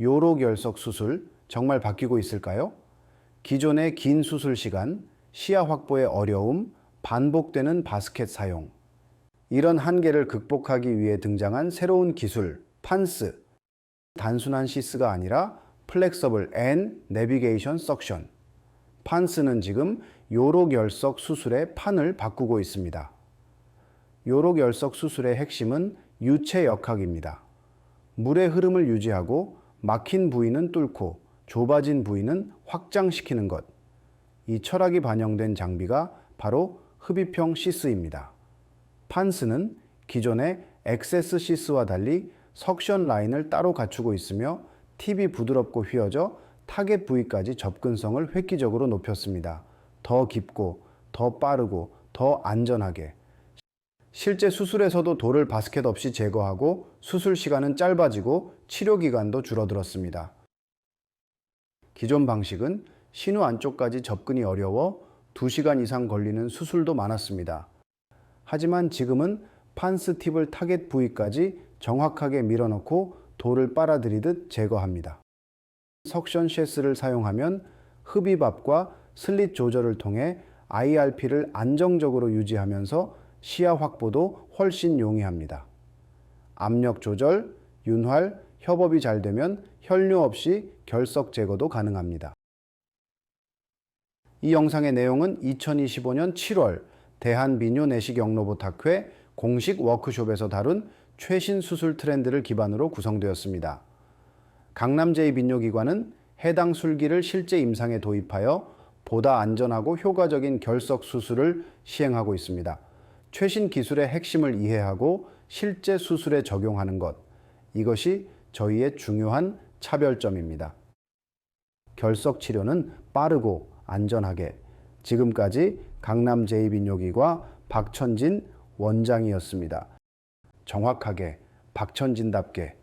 요로결석 수술 정말 바뀌고 있을까요? 기존의 긴 수술 시간, 시야 확보의 어려움, 반복되는 바스켓 사용. 이런 한계를 극복하기 위해 등장한 새로운 기술, 판스. 단순한 시스가 아니라 플렉서블 앤 내비게이션 석션. 판스는 지금 요로결석 수술의 판을 바꾸고 있습니다. 요로결석 수술의 핵심은 유체 역학입니다. 물의 흐름을 유지하고 막힌 부위는 뚫고 좁아진 부위는 확장시키는 것. 이 철학이 반영된 장비가 바로 흡입형 시스입니다. 판스는 기존의 엑세스 시스와 달리 석션 라인을 따로 갖추고 있으며 팁이 부드럽고 휘어져 타겟 부위까지 접근성을 획기적으로 높였습니다. 더 깊고 더 빠르고 더 안전하게 실제 수술에서도 돌을 바스켓 없이 제거하고 수술 시간은 짧아지고 치료 기간도 줄어들었습니다. 기존 방식은 신우 안쪽까지 접근이 어려워 2시간 이상 걸리는 수술도 많았습니다. 하지만 지금은 판스 팁을 타겟 부위까지 정확하게 밀어넣고 돌을 빨아들이듯 제거합니다. 석션 셰스를 사용하면 흡입압과 슬릿 조절을 통해 IRP를 안정적으로 유지하면서 시야 확보도 훨씬 용이합니다. 압력 조절, 윤활, 협업이 잘 되면 혈뇨 없이 결석 제거도 가능합니다. 이 영상의 내용은 2025년 7월 대한비뇨내시경로보탁회 공식 워크숍에서 다룬 최신 수술 트렌드를 기반으로 구성되었습니다. 강남제이비뇨기관은 해당 술기를 실제 임상에 도입하여 보다 안전하고 효과적인 결석 수술을 시행하고 있습니다. 최신 기술의 핵심을 이해하고 실제 수술에 적용하는 것. 이것이 저희의 중요한 차별점입니다. 결석 치료는 빠르고 안전하게 지금까지 강남 제2빈뇨기과 박천진 원장이었습니다. 정확하게 박천진답게